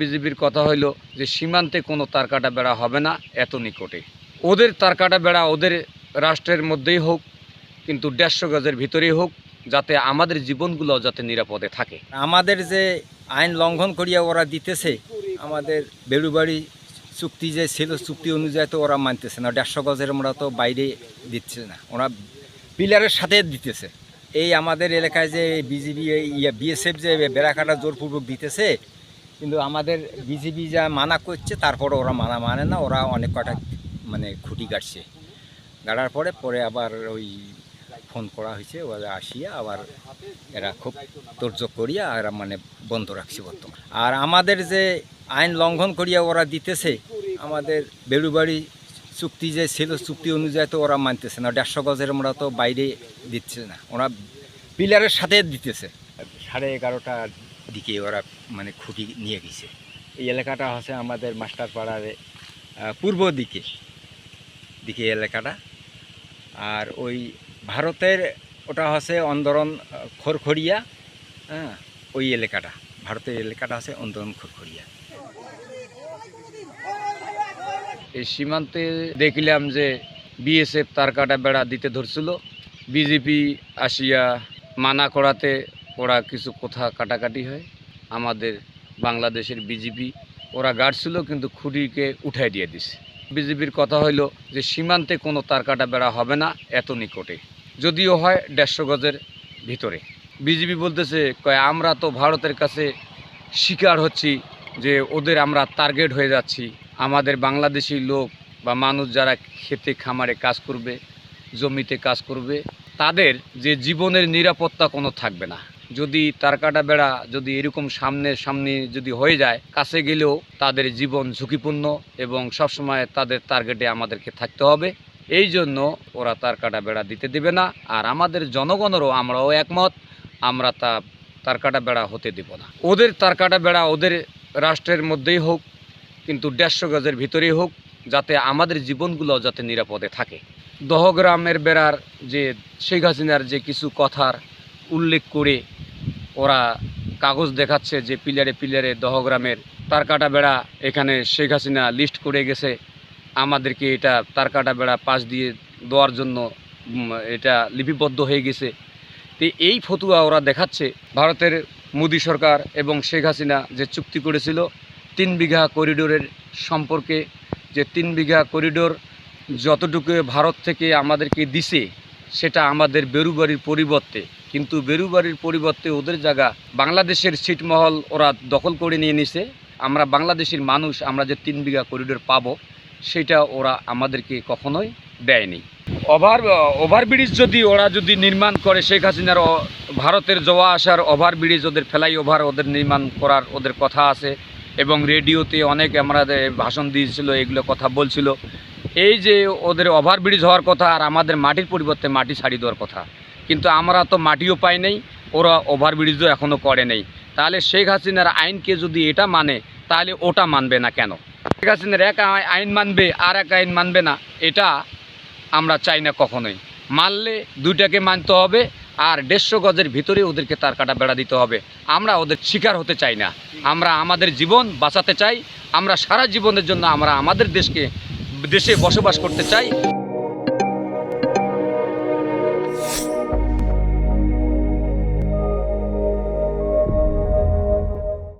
বিজেপির কথা হইল যে সীমান্তে কোনো তারকাটা বেড়া হবে না এত নিকটে। ওদের তারকাটা বেড়া ওদের রাষ্ট্রের মধ্যেই হোক, কিন্তু দেড়শো গজের ভিতরেই হোক, যাতে আমাদের জীবনগুলো যাতে নিরাপদে থাকে। আমাদের যে আইন লঙ্ঘন করিয়া ওরা দিতেছে, আমাদের বেড়ুবাড়ি চুক্তি যে ছিল, চুক্তি অনুযায়ী তো ওরা মানতেছে না। দেড়শো গজের ওরা তো বাইরে দিচ্ছে না, ওরা পিলারের সাথে দিতেছে। এই আমাদের এলাকায় যে বিজিবি, ইয়া, বিএসএফ যে বেড়াকাটা জোরপূর্বক দিতেছে কিন্তু আমাদের বিজেপি যা মানা করছে, তারপরে ওরা মানা মানে না, ওরা অনেক কটা মানে খুঁটি কাটছে। গাড়ার পরে পরে আবার ওই ফোন করা হয়েছে, ওরা আসিয়া আবার এরা খুব তোরজোর করিয়া এরা মানে বন্ধ রাখছে বর্তমান। আর আমাদের যে আইন লঙ্ঘন করিয়া ওরা দিতেছে, আমাদের বেড়ুবাড়ি চুক্তি যে ছিল, চুক্তি অনুযায়ী তো ওরা মানতেছে না। দেড়শো গজের ওরা তো বাইরে দিচ্ছে না, ওরা পিলারের সাথে দিতেছে। সাড়ে এগারোটার দিকে ওরা মানে খুঁটি নিয়ে গেছে। এই এলাকাটা হচ্ছে আমাদের মাস্টার পাড়ার পূর্ব দিকে দিকে এলাকাটা। আর ওই ভারতের ওটা হচ্ছে অন্দরন খড়খড়িয়া হ্যাঁ ওই এলাকাটা। ভারতের এলাকাটা আছে অন্দরন খড়খড়িয়া। এই সীমান্তে দেখলাম যে বিএসএফ তারকাটা বেড়া দিতে ধরছিল। বিজেপি আসিয়া মানা করাতে ওরা কিছু কথা কাটাকাটি হয়। আমাদের বাংলাদেশের বিজেপি ওরা গাড়ছিল কিন্তু খুঁটিকে উঠাই দিয়ে দিছে। বিজেপির কথা হইল যে, সীমান্তে কোনো তারকাটা বেড়া হবে না এত নিকটে। যদিও হয় দেড়শো গজের ভিতরে। বিজেপি বলতেছে, কয়, আমরা তো ভারতের কাছে শিকার হচ্ছি যে, ওদের আমরা টার্গেট হয়ে যাচ্ছি। আমাদের বাংলাদেশি লোক বা মানুষ যারা খেতে খামারে কাজ করবে, জমিতে কাজ করবে, তাদের যে জীবনের নিরাপত্তা কোনো থাকবে না। যদি তারকাটা বেড়া যদি এরকম সামনে সামনে যদি হয়ে যায়, কাছে গেলেও তাদের জীবন ঝুঁকিপূর্ণ এবং সবসময় তাদের টার্গেটে আমাদেরকে থাকতে হবে। এই জন্য ওরা তারকাটা বেড়া দিতে দেবে না। আর আমাদের জনগণেরও আমরাও একমত, আমরা তা তারকাটা বেড়া হতে দেব না। ওদের তারকাটা বেড়া ওদের রাষ্ট্রের মধ্যেই হোক, কিন্তু দেড়শো গজের ভিতরেই হোক, যাতে আমাদের জীবনগুলো যাতে নিরাপদে থাকে। দহগ্রামের বেড়ার যে শেখ হাসিনার যে কিছু কথার উল্লেখ করে ওরা কাগজ দেখাচ্ছে যে পিলারে পিলারে দহগ্রামের তারকাটা বেড়া এখানে শেখ হাসিনা লিস্ট করে গেছে। আমাদেরকে এটা তারকাটা বেড়া পাশ দিয়ে দেওয়ার জন্য এটা লিপিবদ্ধ হয়ে গেছে। তো এই ফতুয়া ওরা দেখাচ্ছে ভারতের মোদী সরকার এবং শেখ হাসিনা যে চুক্তি করেছিল তিন বিঘা করিডোরের সম্পর্কে। যে তিন বিঘা করিডোর যতটুকু ভারত থেকে আমাদেরকে দিছে, সেটা আমাদের বেরুবাড়ির পরিবর্তে কিন্তু বেরুবাড়ির পরিবর্তে ওদের জায়গা বাংলাদেশের ছিটমহল ওরা দখল করে নিয়ে নিছে। আমরা বাংলাদেশের মানুষ, আমরা যে তিন বিঘা করিডোর পাবো, সেটা ওরা আমাদেরকে কখনোই দেয়নি। ওভার ওভারব্রিজ যদি ওরা যদি নির্মাণ করে, শেখ হাসিনার ভারতের যাওয়া আসার ওভারব্রিজ ওদের ফেলাই ওভার ওদের নির্মাণ করার ওদের কথা আছে। এবং রেডিওতে অনেক আমরা ভাষণ দিয়েছিল, এগুলো কথা বলছিল। এই যে ওদের ওভারব্রিজ হওয়ার কথা আর আমাদের মাটির পরিবর্তে মাটি ছাড়ি দেওয়ার কথা। কিন্তু আমরা তো মাটিও পাই নাই, ওরা ওভারব্রিজও এখনও করে নেই। তাহলে শেখ হাসিনার আইনকে যদি এটা মানে তাহলে ওটা মানবে না কেন? শেখ হাসিনার এক আইন মানবে আর এক আইন মানবে না, এটা আমরা চাই না কখনোই। মানলে দুইটাকে মানতে হবে, আর দেড়শো গজের ভিতরে ওদেরকে তার কাটা বেড়া দিতে হবে। আমরা ওদের শিকার হতে চাই না। আমরা আমাদের জীবন বাঁচাতে চাই, আমরা সারা জীবনের জন্য আমরা আমাদের দেশকে, দেশে বসবাস করতে চাই।